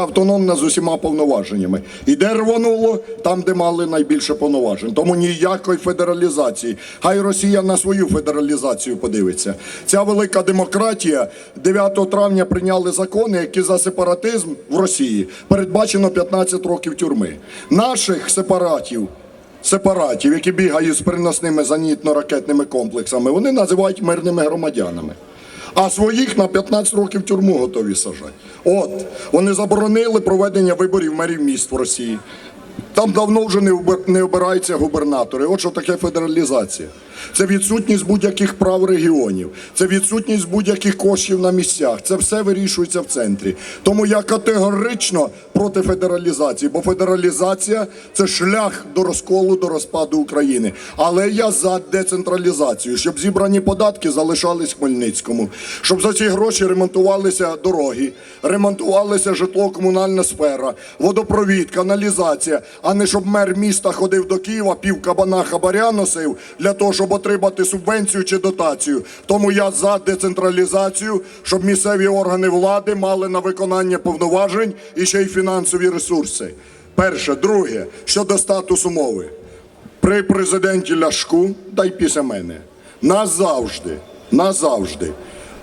Автономна з усіма повноваженнями. І де рвонуло, там, де мали найбільше повноважень. Тому ніякої федералізації. Хай Росія на свою федералізацію подивиться. Ця велика демократія 9 травня прийняли закони, які за сепаратизм в Росії передбачено 15 років тюрми. Наших сепаратів. Сепаратів, які бігають з переносними зенітно-ракетними комплексами, вони називають мирними громадянами. А своїх на 15 років тюрму готові сажати. От вони заборонили проведення виборів мерів міст в Росії. Там давно вже не обираються губернатори. От що таке федералізація. Це відсутність будь-яких прав регіонів, це відсутність будь-яких коштів на місцях. Це все вирішується в центрі. Тому я категорично проти федералізації, бо федералізація це шлях до розколу, до розпаду України. Але я за децентралізацію, щоб зібрані податки залишались Хмельницькому, щоб за ці гроші ремонтувалися дороги, ремонтувалися житлово-комунальна сфера, водопровід, каналізація, а не щоб мер міста ходив до Києва, пів кабана хабаря носив для того, щоб отримати субвенцію чи дотацію. Тому я за децентралізацію, щоб місцеві органи влади мали на виконання повноважень і ще й фінансові ресурси. Перше, друге, щодо статусу мови. При президенті Ляшку, та й після мене, назавжди, назавжди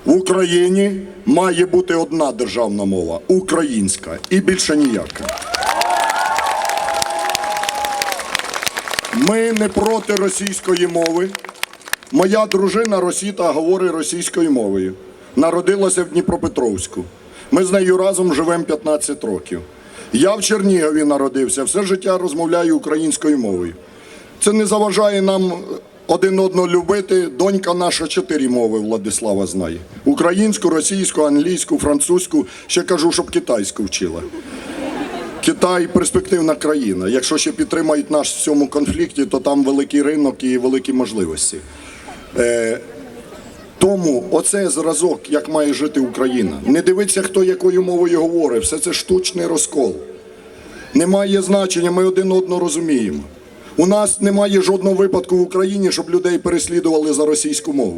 в Україні має бути одна державна мова українська і більше ніяка. Ми не проти російської мови. Моя дружина Росіта говорить російською мовою. Народилася в Дніпропетровську. Ми з нею разом живемо 15 років. Я в Чернігові народився, все життя розмовляю українською мовою. Це не заважає нам один одного любити. Донька наша чотири мови Владислава знає: українську, російську, англійську, французьку. Ще кажу, щоб китайську вчила. Китай перспективна країна. Якщо ще підтримають нас в цьому конфлікті, то там великий ринок і великі можливості. Е, тому оце зразок, як має жити Україна. Не дивиться, хто якою мовою говорить. Все це штучний розкол. Немає значення, ми один одного розуміємо. У нас немає жодного випадку в Україні, щоб людей переслідували за російську мову.